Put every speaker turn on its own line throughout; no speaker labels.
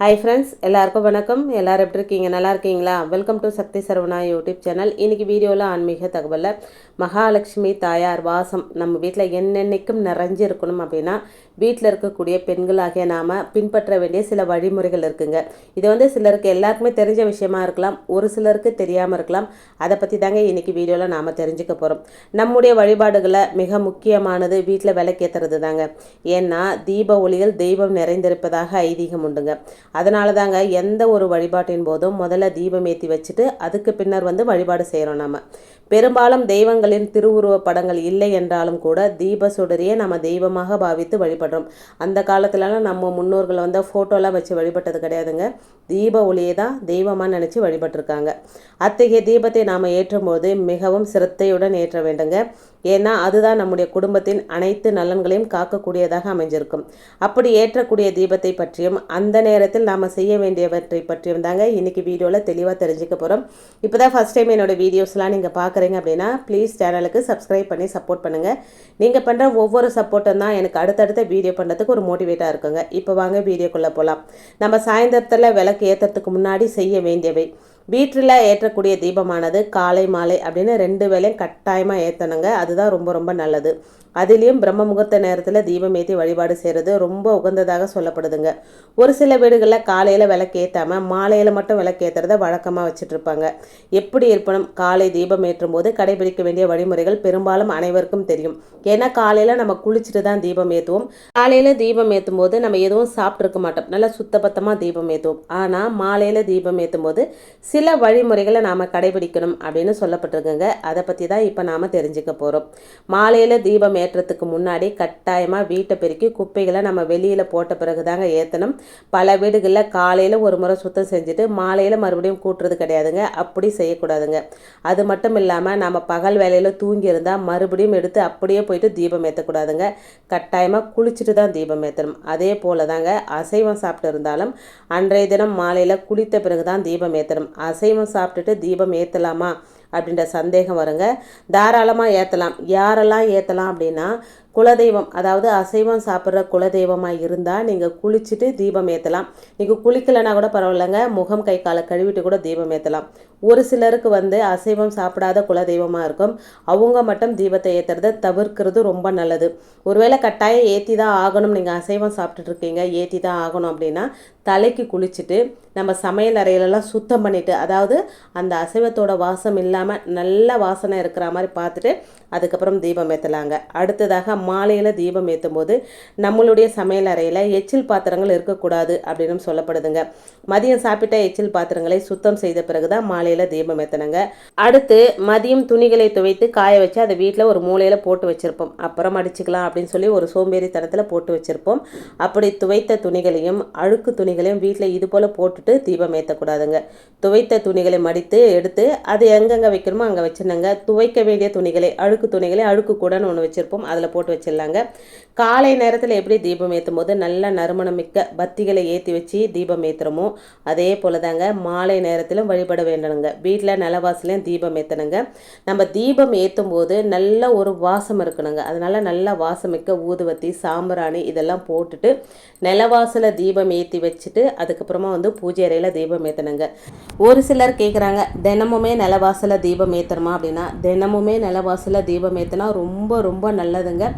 hi friends எல்லாருக்கும் வணக்கம் எல்லோரும் எப்படி இருக்கீங்க நல்லா இருக்கீங்களா welcome to Sakthi Saravana YouTube channel இன்றைக்கி வீடியோவில் ஆன்மீக தகவலில் மகாலட்சுமி தாயார் வாசம் நம்ம வீட்டில் என்னென்னைக்கும் நிறைஞ்சு இருக்கணும் அப்படின்னா வீட்டில் இருக்கக்கூடிய பெண்களாகிய நாம் பின்பற்ற வேண்டிய சில வழிமுறைகள் இருக்குங்க இது வந்து சிலருக்கு எல்லாருக்குமே தெரிஞ்ச விஷயமா இருக்கலாம் ஒரு சிலருக்கு தெரியாமல் இருக்கலாம் அதை பற்றி தாங்க இன்றைக்கி வீடியோவில் நாம் தெரிஞ்சுக்க போகிறோம் நம்முடைய வழிபாடுகளை மிக முக்கியமானது வீட்டில் விலைக்கேற்றுறது தாங்க ஏன்னா தீப ஒளியில் தெய்வம் நிறைந்திருப்பதாக ஐதீகம் உண்டுங்க அதனால தாங்க எந்த ஒரு வழிபாட்டின் போதும் முதல்ல தீபம் ஏற்றி வச்சுட்டு அதுக்கு பின்னர் வந்து வழிபாடு செய்கிறோம் நம்ம பெரும்பாலும் தெய்வங்களின் திருவுருவ படங்கள் இல்லை என்றாலும் கூட தீப சுடரியே நம்ம தெய்வமாக பாவித்து வழிபடுறோம் அந்த காலத்திலலாம் நம்ம முன்னோர்கள் வந்து ஃபோட்டோலாம் வச்சு வழிபட்டது கிடையாதுங்க தீப ஒளியை தான் தெய்வமாக நினச்சி வழிபட்டிருக்காங்க அத்தகைய தீபத்தை நாம் ஏற்றும்போது மிகவும் சிரத்தையுடன் ஏற்ற வேண்டுங்க ஏன்னா அதுதான் நம்முடைய குடும்பத்தின் அனைத்து நலன்களையும் காக்கக்கூடியதாக அமைஞ்சிருக்கும் அப்படி ஏற்றக்கூடிய தீபத்தை பற்றியும் அந்த நேரத்தில் நேரத்தில் நாம் செய்ய வேண்டியவற்றை பற்றி வந்தாங்க இன்றைக்கி வீடியோவில் தெளிவாக தெரிஞ்சுக்க போகிறோம் இப்போ தான் ஃபஸ்ட் டைம் என்னோடய வீடியோஸ்லாம் நீங்கள் பார்க்குறீங்க அப்படின்னா ப்ளீஸ் சேனலுக்கு சப்ஸ்கிரைப் பண்ணி சப்போர்ட் பண்ணுங்கள் நீங்கள் பண்ணுற ஒவ்வொரு சப்போர்ட்டும் தான் எனக்கு அடுத்தடுத்த வீடியோ பண்ணுறதுக்கு ஒரு மோட்டிவேட்டாக இருக்குங்க இப்போ வாங்க வீடியோக்குள்ளே போகலாம் நம்ம சாயந்தரத்தில் விளக்கு ஏற்றுறதுக்கு முன்னாடி செய்ய வேண்டியவை வீட்டில் ஏற்றக்கூடிய தீபமானது காலை மாலை அப்படின்னு ரெண்டு வேலையும் கட்டாயமாக ஏற்றணுங்க அதுதான் ரொம்ப ரொம்ப நல்லது அதுலேயும் பிரம்ம முகூர்த்த நேரத்தில் தீபம் ஏற்றி வழிபாடு செய்கிறது ரொம்ப உகந்ததாக சொல்லப்படுதுங்க ஒரு சில வீடுகளில் காலையில் விளக்கேற்றாமல் மாலையில் மட்டும் விளக்கேற்றுறத வழக்கமாக வச்சுட்ருப்பாங்க எப்படி இருப்பினும் காலை தீபம் ஏற்றும் போது கடைபிடிக்க வேண்டிய வழிமுறைகள் பெரும்பாலும் அனைவருக்கும் தெரியும் ஏன்னா காலையில் நம்ம குளிச்சுட்டு தான் தீபம் ஏற்றுவோம் காலையில் தீபம் ஏற்றும் போது நம்ம எதுவும் சாப்பிட்ருக்க மாட்டோம் நல்லா சுத்தபத்தமாக தீபம் ஏற்றுவோம் ஆனால் மாலையில் தீபம் ஏற்றும் போது சில வழிமுறைகளை நாம் கடைபிடிக்கணும் அப்படின்னு சொல்லப்பட்டிருக்குங்க அதை பற்றி தான் இப்போ நாம் தெரிஞ்சுக்க போகிறோம் மாலையில் தீபம் ஏற்றத்துக்கு முன்னாடி கட்டாயமாக வீட்டை பெருக்கி குப்பைகளை நம்ம வெளியில் போட்ட பிறகு தாங்க ஏற்றணும் பல வீடுகளில் காலையில் ஒரு முறை சுத்தம் செஞ்சுட்டு மாலையில் மறுபடியும் கூட்டுறது கிடையாதுங்க அப்படி செய்யக்கூடாதுங்க அது மட்டும் இல்லாமல் நம்ம பகல் வேலையில் தூங்கியிருந்தால் மறுபடியும் எடுத்து அப்படியே போயிட்டு தீபம் ஏற்றக்கூடாதுங்க கட்டாயமாக குளிச்சுட்டு தான் தீபம் ஏற்றணும் அதே போல் தாங்க அசைவம் சாப்பிட்டு இருந்தாலும் அன்றைய தினம் மாலையில் குளித்த பிறகு தான் தீபம் ஏற்றணும் அசைவம் சாப்பிட்டுட்டு தீபம் ஏற்றலாமா அப்படின்ற சந்தேகம் வருங்க தாராளமாக ஏற்றலாம் யாரெல்லாம் ஏற்றலாம் அப்படின்னா குலதெய்வம் அதாவது அசைவம் சாப்பிட்ற குலதெய்வமாக இருந்தால் நீங்கள் குளிச்சுட்டு தீபம் ஏற்றலாம் நீங்கள் குளிக்கலைன்னா கூட பரவாயில்லைங்க முகம் கை காலை கழுவிட்டு கூட தீபம் ஏற்றலாம் ஒரு சிலருக்கு வந்து அசைவம் சாப்பிடாத குலதெய்வமாக இருக்கும் அவங்க மட்டும் தீபத்தை ஏற்றுறத தவிர்க்கிறது ரொம்ப நல்லது ஒருவேளை கட்டாயம் ஏற்றி தான் ஆகணும் நீங்கள் அசைவம் சாப்பிட்டுட்ருக்கீங்க ஏற்றி தான் ஆகணும் அப்படின்னா தலைக்கு குளிச்சுட்டு நம்ம சமையல் அறையிலலாம் சுத்தம் பண்ணிவிட்டு அதாவது அந்த அசைவத்தோட வாசம் இல்லாமல் நல்ல வாசனை இருக்கிற மாதிரி பார்த்துட்டு அதுக்கப்புறம் தீபம் ஏற்றலாங்க அடுத்ததாக மாலையில் தீபம் ஏற்றும் போது நம்மளுடைய சமையல் அறையில் எச்சில் பாத்திரங்கள் இருக்கக்கூடாது அப்படின்னு சொல்லப்படுதுங்க மதியம் சாப்பிட்ட எச்சில் பாத்திரங்களை சுத்தம் செய்த பிறகு தான் மாலையில் தீபம் ஏற்றணுங்க அடுத்து மதியம் துணிகளை துவைத்து காய வச்சு அதை வீட்டில் ஒரு மூலையில் போட்டு வச்சுருப்போம் அப்புறம் அடிச்சுக்கலாம் அப்படின்னு சொல்லி ஒரு சோம்பேறித்தனத்தில் போட்டு வச்சுருப்போம் அப்படி துவைத்த துணிகளையும் அழுக்கு துணிகளையும் வீட்டில் இது போல் போட்டுட்டு தீபம் ஏற்றக்கூடாதுங்க துவைத்த துணிகளை மடித்து எடுத்து அது எங்கெங்கே வைக்கணுமோ அங்கே வச்சுருந்தாங்க துவைக்க வேண்டிய துணிகளை அழுக்கு துணிகளை அழுக்கு கூடன்னு ஒன்று வச்சுருப்போம் அதில் போட்டு போட்டு வச்சிடலாங்க காலை நேரத்தில் எப்படி தீபம் ஏற்றும் போது நல்ல நறுமணம் மிக்க பத்திகளை ஏற்றி வச்சு தீபம் ஏற்றுறமோ அதே போல் தாங்க மாலை நேரத்திலும் வழிபட வேண்டணுங்க வீட்டில் நிலவாசலையும் தீபம் ஏற்றணுங்க நம்ம தீபம் ஏற்றும் போது நல்ல ஒரு வாசம் இருக்கணுங்க அதனால் நல்ல வாசமிக்க ஊதுவத்தி சாம்பிராணி இதெல்லாம் போட்டுட்டு நிலவாசலை தீபம் ஏற்றி வச்சுட்டு அதுக்கப்புறமா வந்து பூஜை அறையில் தீபம் ஏற்றணுங்க ஒரு சிலர் கேட்குறாங்க தினமுமே நிலவாசலை தீபம் ஏற்றுறோமா அப்படின்னா தினமுமே நிலவாசலை தீபம் ஏற்றினா ரொம்ப ரொம்ப நல்லதுங்க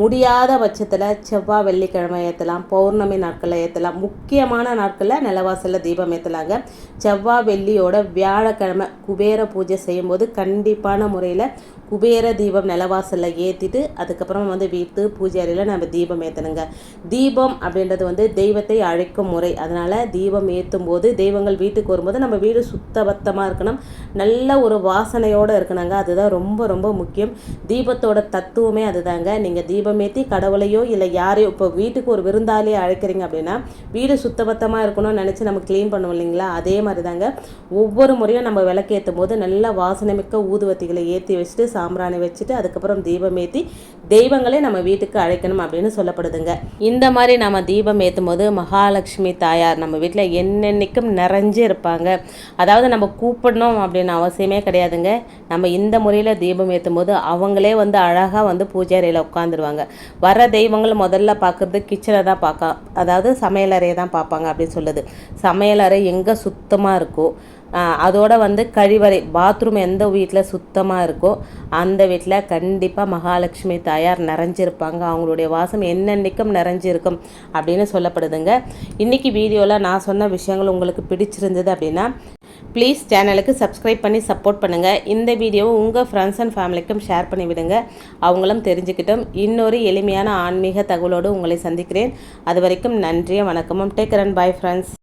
முடியாத பட்சத்தில் செவ்வாய் வெள்ளிக்கிழமை ஏற்றலாம் பௌர்ணமி நாட்களில் ஏற்றலாம் முக்கியமான நாட்களில் நிலவாசலில் தீபம் ஏற்றலாங்க செவ்வாய் வெள்ளியோட வியாழக்கிழமை குபேர பூஜை செய்யும்போது கண்டிப்பான முறையில் குபேர தீபம் நிலவாசலில் ஏற்றிட்டு அதுக்கப்புறம் வந்து வீட்டு பூஜை நம்ம தீபம் ஏற்றணுங்க தீபம் அப்படின்றது வந்து தெய்வத்தை அழைக்கும் முறை அதனால் தீபம் ஏற்றும் போது தெய்வங்கள் வீட்டுக்கு வரும்போது நம்ம வீடு சுத்தபத்தமாக இருக்கணும் நல்ல ஒரு வாசனையோடு இருக்கணுங்க அதுதான் ரொம்ப ரொம்ப முக்கியம் தீபத்தோட தத்துவமே அதுதாங்க நீங்கள் தீபம் ஏற்றி கடவுளையோ இல்லை யாரையோ இப்போ வீட்டுக்கு ஒரு விருந்தாளியை அழைக்கிறீங்க அப்படின்னா வீடு சுத்தபத்தமாக இருக்கணும்னு நினச்சி நம்ம க்ளீன் பண்ணுவோம் இல்லைங்களா அதே மாதிரி தாங்க ஒவ்வொரு முறையும் நம்ம விளக்கேற்றும் போது நல்லா வாசனை மிக்க ஊதுவத்திகளை ஏற்றி வச்சுட்டு சாம்பிராணி வச்சுட்டு அதுக்கப்புறம் தீபமேற்றி தெய்வங்களே நம்ம வீட்டுக்கு அழைக்கணும் அப்படின்னு சொல்லப்படுதுங்க இந்த மாதிரி நம்ம தீபம் ஏற்றும் போது மகாலட்சுமி தாயார் நம்ம வீட்டில் என்னென்னைக்கும் நிறைஞ்சு இருப்பாங்க அதாவது நம்ம கூப்பிடணும் அப்படின்னு அவசியமே கிடையாதுங்க நம்ம இந்த முறையில் தீபம் ஏற்றும் போது அவங்களே வந்து அழகாக வந்து பூஜை அறையில் உட்காந்துருவாங்க சொல்லியிருக்காங்க வர தெய்வங்கள் முதல்ல பார்க்குறது கிச்சனை தான் பார்க்க அதாவது சமையலறையை தான் பார்ப்பாங்க அப்படின்னு சொல்லுது சமையலறை எங்கே சுத்தமாக இருக்கோ அதோட வந்து கழிவறை பாத்ரூம் எந்த வீட்டில் சுத்தமாக இருக்கோ அந்த வீட்டில் கண்டிப்பாக மகாலட்சுமி தாயார் நிறைஞ்சிருப்பாங்க அவங்களுடைய வாசம் என்னென்னைக்கும் நிறைஞ்சிருக்கும் அப்படின்னு சொல்லப்படுதுங்க இன்றைக்கி வீடியோவில் நான் சொன்ன விஷயங்கள் உங்களுக்கு பிடிச்சிருந்தது அப்படின்னா ப்ளீஸ் சேனலுக்கு சப்ஸ்கிரைப் பண்ணி சப்போர்ட் பண்ணுங்கள் இந்த வீடியோவை உங்கள் ஃப்ரெண்ட்ஸ் அண்ட் ஃபேமிலிக்கும் ஷேர் பண்ணிவிடுங்க அவங்களும் தெரிஞ்சுக்கிட்டோம் இன்னொரு எளிமையான ஆன்மீக தகவலோடு உங்களை சந்திக்கிறேன் அது வரைக்கும் நன்றியும் வணக்கமும் டேக் ரன் பாய் ஃப்ரெண்ட்ஸ்